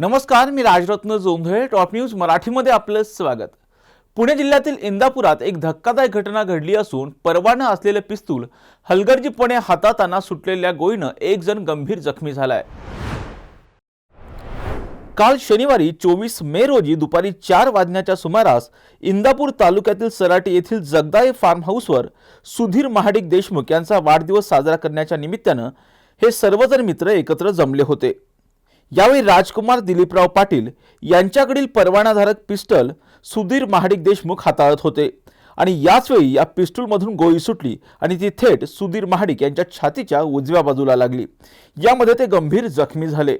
नमस्कार मी Rajratna Jondhale top news मराठीमध्ये आपलं स्वागत. पुणे जिल्ह्यातील इंदापुरात एक धक्कादायक घटना घडली असून परवाना असलेले पिस्तूल हलगर्जीपणे हाताताना सुटलेल्या गोळीनं एक जण गंभीर जखमी झालाय. काल शनिवारी चोवीस मे रोजी दुपारी चार वाजण्याच्या सुमारास इंदापूर तालुक्यातील सराटी येथील जगदाळे फार्म हाऊसवर सुधीर महाडिक देशमुख यांचा वाढदिवस साजरा करण्याच्या निमित्तानं हे सर्वजण मित्र एकत्र जमले होते. यावेळी राजकुमार दिलीपराव पाटील यांच्याकडील परवानाधारक पिस्टल सुधीर महाडिक देशमुख हाताळत होते. आणि याचवेळी या पिस्टलमधून गोळी सुटली आणि ती थेट सुधीर महाडिक यांच्या छातीच्या उजव्या बाजूला लागली. यामध्ये ते गंभीर जखमी झाले.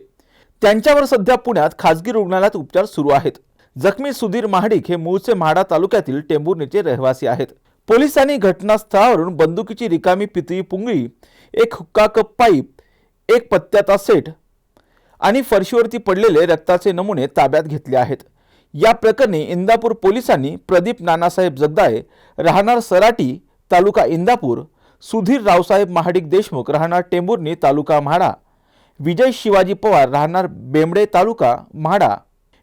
त्यांच्यावर सध्या पुण्यात खासगी रुग्णालयात उपचार सुरू आहेत. जखमी सुधीर महाडिक हे मूळचे म्हाडा तालुक्यातील टेंभुर्णीचे रहिवासी आहेत. पोलिसांनी घटनास्थळावरून बंदुकीची रिकामी पितळी पुंगळी एक हुक्का कप पाईप एक पत्त्याचा सेट आणि फरशीवरती पडलेले रक्ताचे नमुने ताब्यात घेतले आहेत. या प्रकरणी इंदापूर पोलिसांनी प्रदीप नानासाहेब जगदाळे राहणार सराटी तालुका इंदापूर सुधीर रावसाहेब महाडिक देशमुख राहणार टेंभुर्णी तालुका म्हाडा विजय शिवाजी पवार राहणार बेंबडे तालुका म्हाडा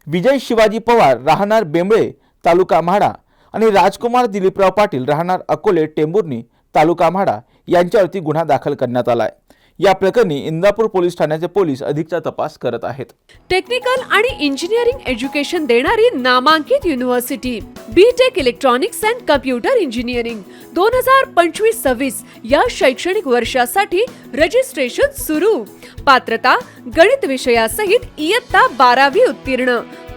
विजय शिवाजी पवार राहणार बेंबळे तालुका म्हाडा आणि राजकुमार दिलीपराव पाटील राहणार अकोले टेंभुर्णी तालुका म्हाडा यांच्यावरती गुन्हा दाखल करण्यात आलाय. या प्रकरणी इंदापूर पोलीस ठाण्याचे पोलीस अधिकचा तपास करत आहेत. टेक्निकल आणि इंजिनिअरिंग एज्युकेशन देणारी नामांकित university B tech electronics and computer engineering दोन हजार पंचवीस सव्वीस या शैक्षणिक वर्षासाठी रजिस्ट्रेशन सुरू. पात्रता गणित विषयासहित इयत्ता बारावी उत्तीर्ण.